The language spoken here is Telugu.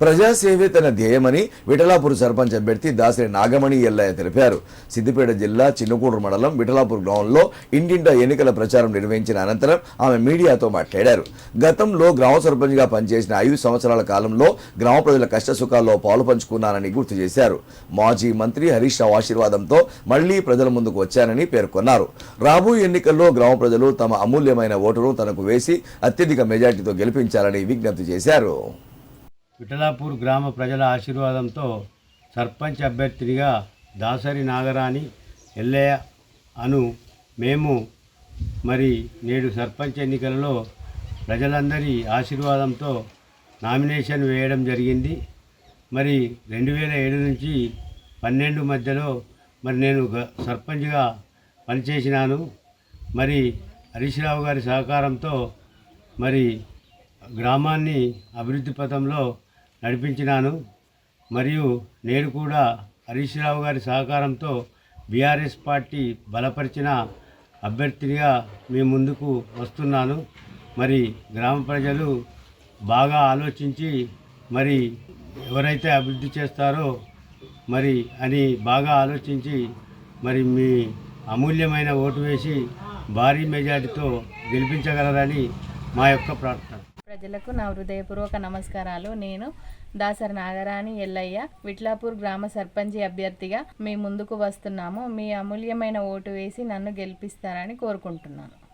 ప్రజాసేవే తన ధ్యేయమని విఠలాపూర్ సర్పంచ్ అభ్యర్థి దాసరి నాగమణి ఎల్లయ్య తెలిపారు. సిద్దిపేట జిల్లా చిన్నకూడు మండలం విఠలాపూర్ గ్రౌండ్లో ఇంటింటా ఎన్నికల ప్రచారం నిర్వహించిన అనంతరం ఆమె మీడియాతో మాట్లాడారు. గతంలో గ్రామ సర్పంచ్గా పనిచేసిన ఐదు సంవత్సరాల కాలంలో గ్రామ ప్రజల కష్టసుఖాల్లో పాలు పంచుకున్నానని గుర్తు చేశారు. మాజీ మంత్రి హరీష్ రావు ఆశీర్వాదంతో మళ్ళీ ప్రజల ముందుకు వచ్చానని పేర్కొన్నారు. రాబోయే ఎన్నికల్లో గ్రామ ప్రజలు తమ అమూల్యమైన ఓటును తనకు వేసి అత్యధిక మెజార్టీతో గెలిపించాలని విజ్ఞప్తి చేశారు. విఠలాపూర్ గ్రామ ప్రజల ఆశీర్వాదంతో సర్పంచ్ అభ్యర్థినిగా దాసరి నాగరాణి ఎల్లయ్య అను మేము మరి నేడు సర్పంచ్ ఎన్నికలలో ప్రజలందరి ఆశీర్వాదంతో నామినేషన్ వేయడం జరిగింది. మరి రెండు వేల ఏడు నుంచి పన్నెండు మధ్యలో మరి నేను గ- సర్పంచ్గా పనిచేసినాను. మరి హరీష్ రావు గారి సహకారంతో మరి గ్రామాన్ని అభివృద్ధి పథంలో నడిపించినాను. మరియు నేడు కూడా హరీష్ రావు గారి సహకారంతో బీఆర్ఎస్ పార్టీ బలపరిచిన అభ్యర్థినిగా మీ ముందుకు వస్తున్నాను. మరి గ్రామ ప్రజలు బాగా ఆలోచించి మరి ఎవరైతే అభివృద్ధి చేస్తారో మరి అని బాగా ఆలోచించి మరి మీ అమూల్యమైన ఓటు వేసి భారీ మెజార్టీతో గెలిపించగలరని మా యొక్క ప్రార్థన. ప్రజలకు నా హృదయపూర్వక నమస్కారాలు. నేను దాసరి నాగరాణి ఎల్లయ్య విట్లాపూర్ గ్రామ సర్పంచి అభ్యర్థిగా మీ ముందుకు వస్తున్నాము. మీ అమూల్యమైన ఓటు వేసి నన్ను గెలిపిస్తారని కోరుకుంటున్నాను.